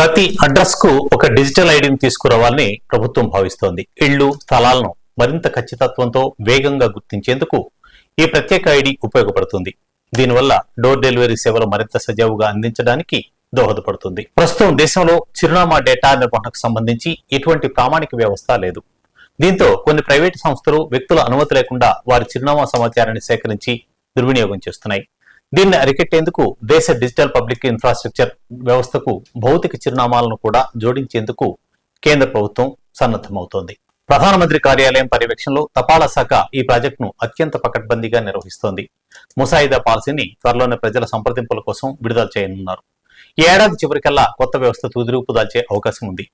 ప్రతి అడ్రస్కు ఒక డిజిటల్ ఐడిని తీసుకురావాలని ప్రభుత్వం భావిస్తోంది. ఇళ్ళు స్థలాలను మరింత ఖచ్చితత్వంతో వేగంగా గుర్తించేందుకు ఈ ప్రత్యేక ఐడి ఉపయోగపడుతుంది. దీనివల్ల డోర్ డెలివరీ సేవలు మరింత సజావుగా అందించడానికి దోహదపడుతుంది. ప్రస్తుతం దేశంలో చిరునామా డేటా నిర్వహణకు సంబంధించి ఎటువంటి ప్రామాణిక వ్యవస్థ లేదు. దీంతో కొన్ని ప్రైవేటు సంస్థలు వ్యక్తుల అనుమతి లేకుండా వారి చిరునామా సమాచారాన్ని సేకరించి దుర్వినియోగం చేస్తున్నాయి. దీన్ని అరికెట్టేందుకు దేశ డిజిటల్ పబ్లిక్ ఇన్ఫ్రాస్ట్రక్చర్ వ్యవస్థకు భౌతిక చిరునామాలను కూడా జోడించేందుకు కేంద్ర ప్రభుత్వం సన్నద్ధమవుతోంది. ప్రధానమంత్రి కార్యాలయం పర్యవేక్షణలో తపాలా శాఖ ఈ ప్రాజెక్టును అత్యంత పకడ్బందీగా నిర్వహిస్తోంది. ముసాయిదా పాలసీని త్వరలోనే ప్రజల సంప్రదింపుల కోసం విడుదల చేయనున్నారు. ఈ ఏడాది చివరికల్లా కొత్త వ్యవస్థ తుదిరూపు దాల్చే అవకాశం ఉంది.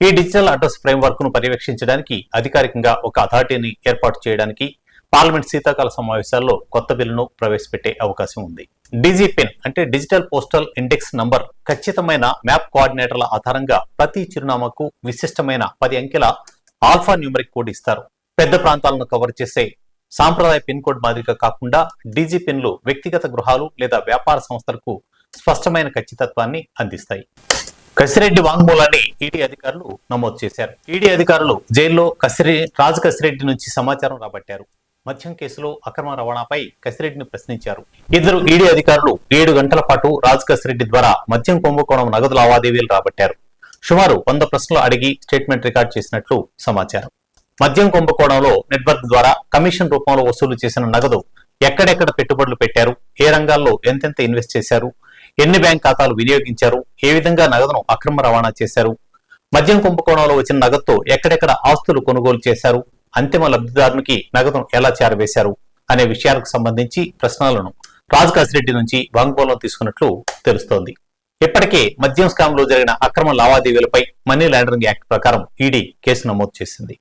ఈ డిజిటల్ అడ్రస్ ఫ్రేమ్వర్క్ను పర్యవేక్షించడానికి అధికారికంగా ఒక అథారిటీని ఏర్పాటు చేయడానికి పార్లమెంట్ శీతాకాల సమావేశాల్లో కొత్త బిల్లును ప్రవేశపెట్టే అవకాశం ఉంది. డిజిపిన్ అంటే డిజిటల్ పోస్టల్ ఇండెక్స్ నంబర్ ఖచ్చితమైన మ్యాప్ కోఆర్డినేటర్ల ఆధారంగా ప్రతి చిరునామాకు విశిష్టమైన పది అంకెల ఆల్ఫా న్యూమరిక్ కోడ్ ఇస్తారు. పెద్ద ప్రాంతాలను కవర్ చేసే సాంప్రదాయ పిన్ కోడ్ మాదిరిగా కాకుండా డీజీ పిన్లు వ్యక్తిగత గృహాలు లేదా వ్యాపార సంస్థలకు స్పష్టమైన ఖచ్చితత్వాన్ని అందిస్తాయి. కసిరెడ్డి వాంగ్మూలాన్ని ఈడీ అధికారులు నమోదు చేశారు. ఈడీ అధికారులు జైల్లో కసిరె రాజు కసిరెడ్డి నుంచి సమాచారం రాబట్టారు. మద్యం కేసులో అక్రమ రవాణాపై కసిరెడ్డిని ప్రశ్నించారు. ఇద్దరు ఈడీ అధికారులు ఏడు గంటల పాటు రాజ్ కసిరెడ్డి ద్వారా మద్యం కుంభకోణం నగదు లావాదేవీలు రాబట్టారు. సుమారు వంద ప్రశ్నలు అడిగి స్టేట్మెంట్ రికార్డ్ చేసినట్లు సమాచారం. మద్యం కుంభకోణంలో నెట్వర్క్ ద్వారా కమిషన్ రూపంలో వసూలు చేసిన నగదు ఎక్కడెక్కడ పెట్టుబడులు పెట్టారు? ఏ రంగాల్లో ఎంతెంత ఇన్వెస్ట్ చేశారు? ఎన్ని బ్యాంక్ ఖాతాలు వినియోగించారు? ఏ విధంగా నగదును అక్రమ రవాణా చేశారు? మద్యం కుంభకోణంలో వచ్చిన నగదుతో ఎక్కడెక్కడ ఆస్తులు కొనుగోలు చేశారు? అంతిమ లబ్ధిదారునికి నగదును ఎలా చేరవేశారు అనే విషయాలకు సంబంధించి ప్రశ్నలను రాజ్ రెడ్డి నుంచి వాంగ్మూలం తీసుకున్నట్లు తెలుస్తోంది. ఇప్పటికే మద్యం స్కామ్లో జరిగిన అక్రమ లావాదేవీలపై మనీ లాండరింగ్ యాక్ట్ ప్రకారం ఈడీ కేసు నమోదు చేసింది.